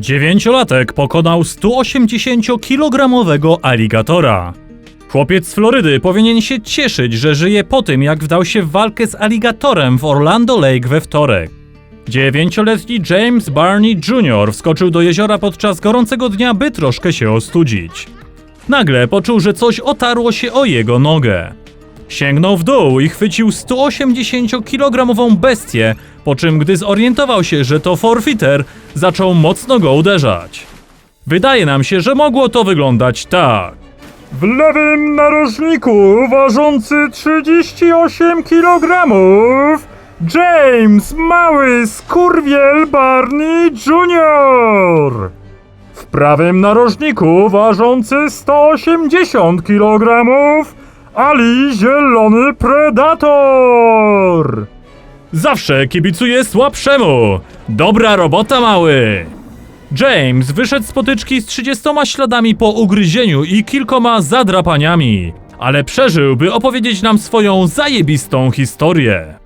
Dziewięciolatek pokonał 180-kilogramowego aligatora. Chłopiec z Florydy powinien się cieszyć, że żyje po tym, jak wdał się w walkę z aligatorem w Orlando Lake we wtorek. Dziewięcioletni James Barney Jr. wskoczył do jeziora podczas gorącego dnia, by troszkę się ostudzić. Nagle poczuł, że coś otarło się o jego nogę. Sięgnął w dół i chwycił 180-kilogramową bestię, po czym gdy zorientował się, że to forfeiter, zaczął mocno go uderzać. Wydaje nam się, że mogło to wyglądać tak. W lewym narożniku, ważący 38 kg, James Mały Skurwiel Barney Jr. W prawym narożniku, ważący 180 kg, Ali Zielony Predator. Zawsze kibicuję słabszemu. Dobra robota, mały. James wyszedł z potyczki z 30 śladami po ugryzieniu i kilkoma zadrapaniami, ale przeżył, by opowiedzieć nam swoją zajebistą historię.